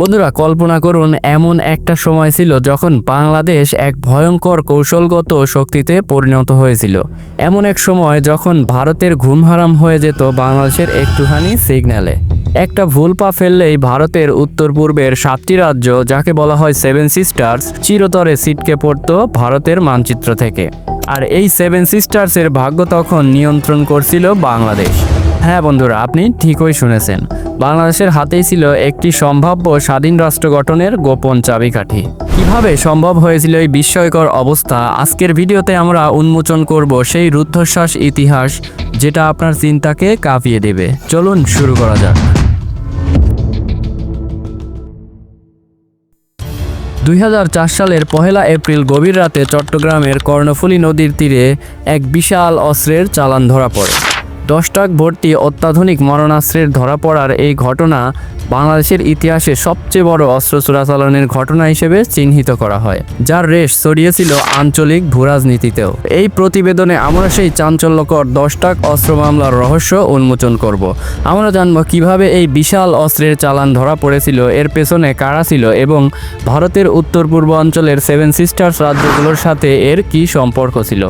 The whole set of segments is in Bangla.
বন্ধুরা, কল্পনা করুন, এমন একটা সময় ছিল যখন বাংলাদেশ এক ভয়ঙ্কর কৌশলগত শক্তিতে পরিণত হয়েছিল। এমন এক সময় যখন ভারতের ঘুম হারাম হয়ে যেত বাংলাদেশের একটুখানি সিগন্যালে একটা ভুল পা ফেললেই ভারতের উত্তর পূর্বের সাতটি রাজ্য, যাকে বলা হয় সেভেন সিস্টার্স চিরতরে সিটকে পড়তো ভারতের মানচিত্র থেকে। আর এই সেভেন সিস্টার্সের ভাগ্য তখন নিয়ন্ত্রণ করছিল বাংলাদেশ। হ্যাঁ বন্ধুরা, আপনি ঠিকই শুনেছেন। বাংলাদেশের হাতেই ছিল একটি সম্ভাব্য স্বাধীন রাষ্ট্র গঠনের গোপন চাবিকাঠি। কীভাবে সম্ভব হয়েছিল এই বিস্ময়কর অবস্থা? আজকের ভিডিওতে আমরা উন্মোচন করব সেই রুদ্ধশ্বাস ইতিহাস, যেটা আপনার চিন্তাকে কাঁপিয়ে দেবে। চলুন শুরু করা যাক। দুই চার সালের পহেলা এপ্রিল গভীর রাতে চট্টগ্রামের কর্ণফুলী নদীর তীরে এক বিশাল অস্ত্রের চালান ধরা পড়ে। দশ ট্রাক ভর্তি অত্যাধুনিক মরণাস্ত্রের ধরা পড়ার এই ঘটনা বাংলাদেশের ইতিহাসে সবচেয়ে বড় অস্ত্র চোরাচালানের ঘটনা হিসেবে চিহ্নিত করা হয়, যার রেশ ছড়িয়েছিল আঞ্চলিক ভূরাজনীতিতেও। এই প্রতিবেদনে আমরা সেই চাঞ্চল্যকর দশ টাক অস্ত্র মামলার রহস্য উন্মোচন করব। আমরা জানব কীভাবে এই বিশাল অস্ত্রের চালান ধরা পড়েছিল, এর পেছনে কারা ছিল এবং ভারতের উত্তর পূর্ব অঞ্চলের সেভেন সিস্টার্স রাজ্যগুলোর সাথে এর কী সম্পর্ক ছিল।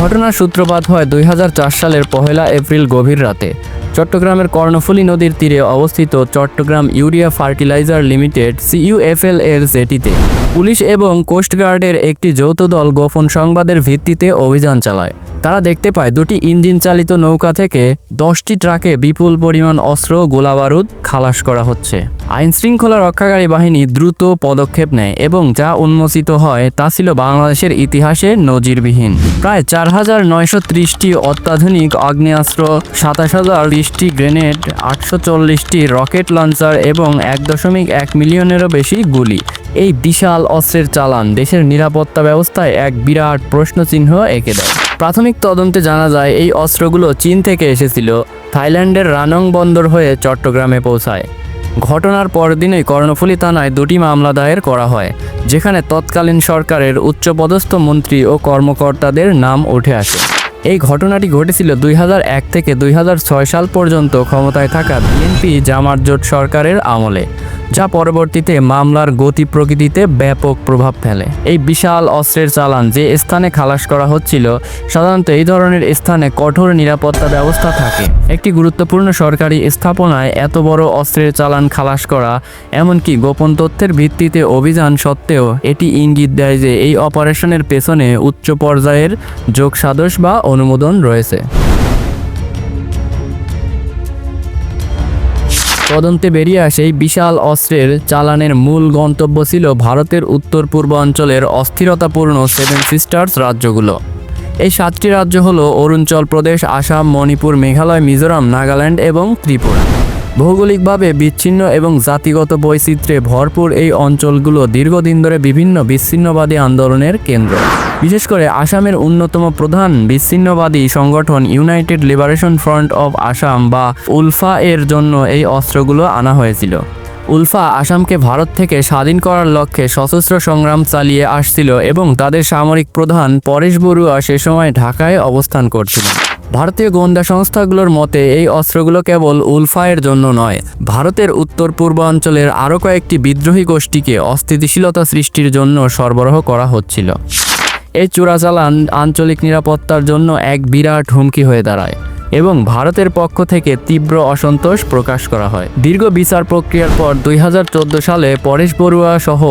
ঘটনার সূত্রপাত হয় দুই হাজার চার সালের পহেলা এপ্রিল গভীর রাতে। চট্টগ্রামের কর্ণফুলী নদীর তীরে অবস্থিত Chittagong urea fertiliser limited, CUFL এর জেটিতে। পুলিশ এবং কোস্টগার্ডের একটি যৌথ দল গোপন সংবাদের ভিত্তিতে অভিযান চালায়। তারা দেখতে পায় দুটি ইঞ্জিন চালিত নৌকা থেকে দশটি ট্রাকে বিপুল পরিমাণ অস্ত্র ও গোলাবারুদ খালাস করা হচ্ছে। আইন শৃঙ্খলা রক্ষাকারী বাহিনী দ্রুত পদক্ষেপ নেয় এবং যা উন্মোচিত হয় তা ছিল বাংলাদেশের ইতিহাসে নজিরবিহীন। প্রায় চার হাজার নয়শো ত্রিশটি অত্যাধুনিক আগ্নেয়াস্ত্র, সাতাশ হাজার বিশটি গ্রেনেড, আটশো চল্লিশটি রকেট লঞ্চার এবং এক দশমিক এক মিলিয়নেরও বেশি গুলি। এই বিশাল অস্ত্রের চালান দেশের নিরাপত্তা ব্যবস্থায় এক বিরাট প্রশ্নচিহ্ন এঁকে দেয়। প্রাথমিক তদন্তে জানা যায়, এই অস্ত্রগুলো চীন থেকে এসেছিল থাইল্যান্ডের রানং বন্দর হয়ে চট্টগ্রামে পৌঁছায়। ঘটনার পরদিনই কর্ণফুলী থানায় দুটি মামলা দায়ের করা হয়, যেখানে তৎকালীন সরকারের উচ্চপদস্থ মন্ত্রী ও কর্মকর্তাদের নাম উঠে আসে। এই ঘটনাটি ঘটেছিল দুই হাজার এক থেকে দুই হাজার ছয় সাল পর্যন্ত ক্ষমতায় থাকা বিএনপি জামাত জোট সরকারের আমলে, যা পরবর্তীতে মামলার গতি প্রকৃতিতে ব্যাপক প্রভাব ফেলে। এই বিশাল অস্ত্রের চালান যে স্থানে খালাস করা হচ্ছিল, সাধারণত এই ধরনের স্থানে কঠোর নিরাপত্তা ব্যবস্থা থাকে। একটি গুরুত্বপূর্ণ সরকারি স্থাপনায় এত বড় অস্ত্রের চালান খালাস করা, এমনকি গোপন তথ্যের ভিত্তিতে অভিযান সত্ত্বেও এটি ইঙ্গিত দেয় যে এই অপারেশনের পেছনে উচ্চ পর্যায়ের যোগসাদস বা অনুমোদন রয়েছে। তদন্তে বেরিয়ে আসে বিশাল অস্ত্রের চালানের মূল গন্তব্য ছিল ভারতের উত্তর পূর্ব অঞ্চলের অস্থিরতাপূর্ণ সেভেন সিস্টার্স রাজ্যগুলো। এই সাতটি রাজ্য হলো অরুণাচল প্রদেশ, আসাম, মণিপুর, মেঘালয়, মিজোরাম, নাগাল্যান্ড এবং ত্রিপুরা। ভৌগোলিকভাবে বিচ্ছিন্ন এবং জাতিগত বৈচিত্র্যে ভরপুর এই অঞ্চলগুলো দীর্ঘদিন ধরে বিভিন্ন বিচ্ছিন্নবাদী আন্দোলনের কেন্দ্র। বিশেষ করে আসামের অন্যতম প্রধান বিচ্ছিন্নবাদী সংগঠন United Liberation Front of Assam বা উলফা এর জন্য এই অস্ত্রগুলো আনা হয়েছিল। উলফা আসামকে ভারত থেকে স্বাধীন করার লক্ষ্যে সশস্ত্র সংগ্রাম চালিয়ে আসছিল এবং তাদের সামরিক প্রধান পরেশ বড়ুয়া সে সময় ঢাকায় অবস্থান করছিলেন। ভারতীয় গোয়েন্দা সংস্থাগুলোর মতে, এই অস্ত্রগুলো কেবল উলফায়ের জন্য নয়, ভারতের উত্তর পূর্বাঞ্চলের আরও কয়েকটি বিদ্রোহী গোষ্ঠীকে অস্থিতিশীলতা সৃষ্টির জন্য সরবরাহ করা হচ্ছিল। এই চোরাচালান আঞ্চলিক নিরাপত্তার জন্য এক বিরাট হুমকি হয়ে দাঁড়ায়। এবং ভারতের পক্ষ থেকে তীব্র অসন্তোষ প্রকাশ করা হয়। দীর্ঘ বিচার প্রক্রিয়ার পর দুই হাজার চোদ্দ সালে পরেশ বড়ুয়া সহ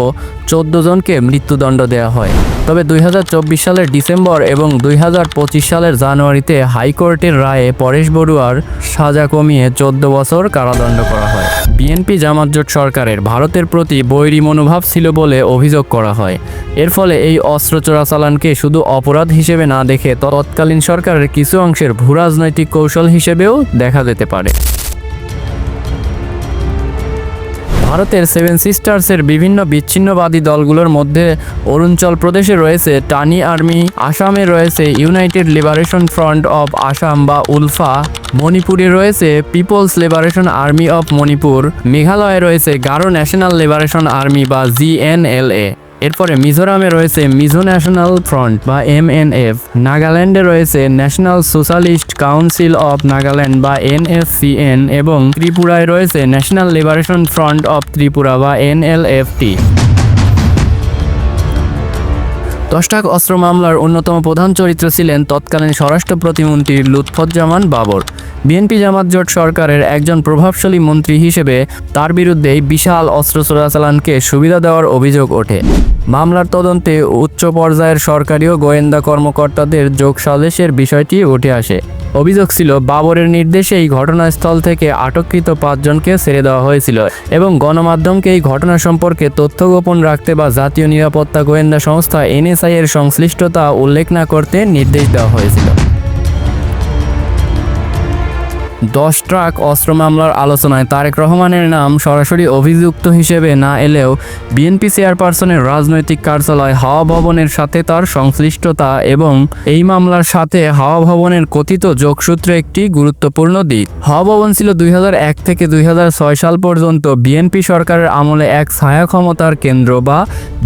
চোদ্দ জনকে মৃত্যুদণ্ড দেওয়া হয়। তবে দুই হাজার চব্বিশ সালের ডিসেম্বর এবং দুই হাজার পঁচিশ সালের জানুয়ারিতে হাইকোর্টের রায়ে পরেশ বড়ুয়ার সাজা কমিয়ে চোদ্দ বছর কারাদণ্ড করা হয়। বিএনপি জামাত জোট সরকারের ভারতের প্রতি বৈরী মনোভাব ছিল বলে অভিযোগ করা হয়। এর ফলে এই অস্ত্র চোরাচালানকে শুধু অপরাধ হিসেবে না দেখে তৎকালীন সরকারের কিছু অংশের ভূ রাজনৈতিক কৌশল হিসেবেও দেখা যেতে পারে। ভারতের সেভেন সিস্টার্সের বিভিন্ন বিচ্ছিন্নবাদী দলগুলোর মধ্যে অরুণাচল প্রদেশে রয়েছে টানি আর্মি, আসামে রয়েছে United Liberation Front of Assam বা উলফা, মণিপুরে রয়েছে People's Liberation Army of Manipur, মেঘালয়ে রয়েছে গারো ন্যাশনাল লিবারেশন আর্মি বা জিএনএলএ এরপরে মিজোরামে রয়েছে মিজো ন্যাশনাল ফ্রন্ট বা এমএনএফ নাগাল্যান্ডে রয়েছে National Socialist Council of Nagaland বা এনএসসিএন এবং ত্রিপুরায় রয়েছে National Liberation Front of Tripura বা এনএলএফটি দশটাক অস্ত্র মামলার অন্যতম প্রধান চরিত্র ছিলেন তৎকালীন স্বরাষ্ট্র প্রতিমন্ত্রী লুৎফজ্জামান বাবর। বিএনপি জামাত জোট সরকারের একজন প্রভাবশালী মন্ত্রী হিসেবে তার বিরুদ্ধে বিশাল অস্ত্র চোরাচালানকে সুবিধা দেওয়ার অভিযোগ ওঠে। মামলার তদন্তে উচ্চ পর্যায়ের সরকারি ও গোয়েন্দা কর্মকর্তাদের যোগ সাদেশের বিষয়টি উঠে আসে। অভিযোগ ছিল, বাবরের নির্দেশেই ঘটনাস্থল থেকে আটককৃত পাঁচজনকে ছেড়ে দেওয়া হয়েছিল এবং গণমাধ্যমকে এই ঘটনা সম্পর্কে তথ্য গোপন রাখতে বা জাতীয় নিরাপত্তা গোয়েন্দা সংস্থা এনএসআই এর সংশ্লিষ্টতা উল্লেখ না করতে নির্দেশ দেওয়া হয়েছিল। দশ ট্রাক অস্ত্র মামলার আলোচনায় তারেক রহমানের নাম সরাসরি অভিযুক্ত হিসেবে না এলেও বিএনপি চেয়ারপারসনের রাজনৈতিক কার্যালয় হাওয়া ভবনের সাথে তার সংশ্লিষ্টতা এবং এই মামলার সাথে হাওয়া ভবনের কথিত যোগসূত্র একটি গুরুত্বপূর্ণ দিক। হাওয়া ভবন ছিল দুই হাজার এক থেকে দুই হাজার ছয় সাল পর্যন্ত বিএনপি সরকারের আমলে এক ছায়া ক্ষমতার কেন্দ্র বা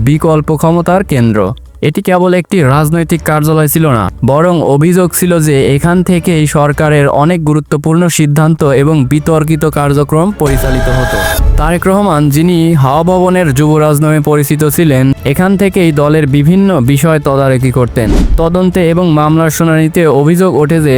বিকল্প ক্ষমতার কেন্দ্র। এটি কেবল একটি রাজনৈতিক কার্যালয় ছিল না, বরং অভিযোগ ছিল যে এখান থেকেই সরকারের অনেক গুরুত্বপূর্ণ সিদ্ধান্ত এবং বিতর্কিত কার্যক্রম পরিচালিত হতো। তারেক রহমান, যিনি হাওয়া ভবনের যুবরাজ নামে পরিচিত ছিলেন, এখান থেকেই দলের বিভিন্ন বিষয় তদারকি করতেন। তদন্তে এবং মামলার শুনানিতে অভিযোগ ওঠে যে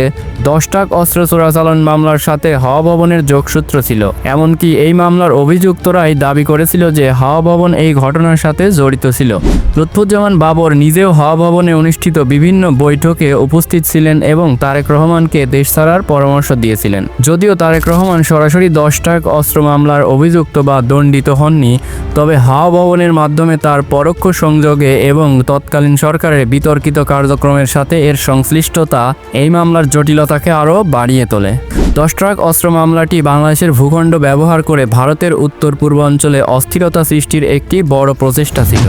দশটাক অস্ত্র চোরাচালান মামলার সাথে হাওয়া ভবনের যোগসূত্র ছিল। এমনকি এই মামলার অভিযুক্তরাই দাবি করেছিল যে হাওয়া ভবন এই ঘটনার সাথে জড়িত ছিল। লুৎফুজ্জামান বাবর নিজেও হাওয়া ভবনে অনুষ্ঠিত বিভিন্ন বৈঠকে উপস্থিত ছিলেন এবং তারেক রহমানকে দেশ ছাড়ার পরামর্শ দিয়েছিলেন। যদিও তারেক রহমান সরাসরি দশটাক অস্ত্র মামলার অভিযুক্ত বা দণ্ডিত হননি, তবে ভবনের মাধ্যমে তার পরোক্ষ সংযোগে এবং তৎকালীন সরকারের বিতর্কিত কার্যক্রমের সাথে এর সংশ্লিষ্টতা এই মামলার জটিলতাকে আরও বাড়িয়ে তোলে। দশ ট্রাক অস্ত্র মামলাটি বাংলাদেশের ভূখণ্ড ব্যবহার করে ভারতের উত্তর পূর্বাঞ্চলে অস্থিরতা সৃষ্টির একটি বড় প্রচেষ্টা ছিল।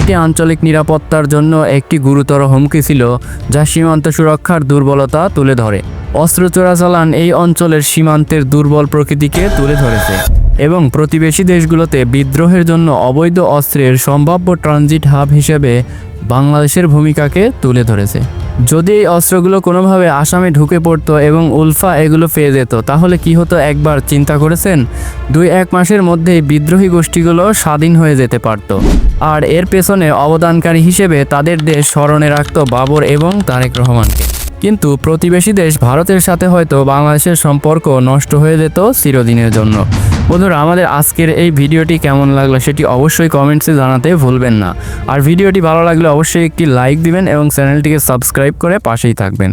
এটি আঞ্চলিক নিরাপত্তার জন্য একটি গুরুতর হুমকি ছিল, যা সীমান্ত সুরক্ষার দুর্বলতা তুলে ধরে। অস্ত্র চোরাচালান এই অঞ্চলের সীমান্তের দুর্বল প্রকৃতিকে তুলে ধরেছে এবং প্রতিবেশী দেশগুলোতে বিদ্রোহের জন্য অবৈধ অস্ত্রের সম্ভাব্য ট্রানজিট হাব হিসেবে বাংলাদেশের ভূমিকাকে তুলে ধরেছে। যদি এই অস্ত্রগুলো কোনোভাবে আসামে ঢুকে পড়তো এবং উলফা এগুলো পেয়ে যেত তাহলে কি হতো একবার চিন্তা করেছেন? দুই এক মাসের মধ্যেই বিদ্রোহী গোষ্ঠীগুলো স্বাধীন হয়ে যেতে পারত। আর এর পেছনে অবদানকারী হিসেবে তাদের দেশ স্মরণে রাখত বাবর এবং তারেক রহমানকে। কিন্তু প্রতিবেশী দেশ ভারতের সাথে হয়তো বাংলাদেশের সম্পর্ক নষ্ট হয়ে যেত চিরদিনের জন্য। বন্ধুরা, আমাদের আজকের এই ভিডিওটি কেমন লাগল সেটি অবশ্যই কমেন্টসে জানাতে ভুলবেন না। আর ভিডিওটি ভালো লাগলে অবশ্যই একটি লাইক দিবেন এবং চ্যানেলটিকে সাবস্ক্রাইব করে পাশেই থাকবেন।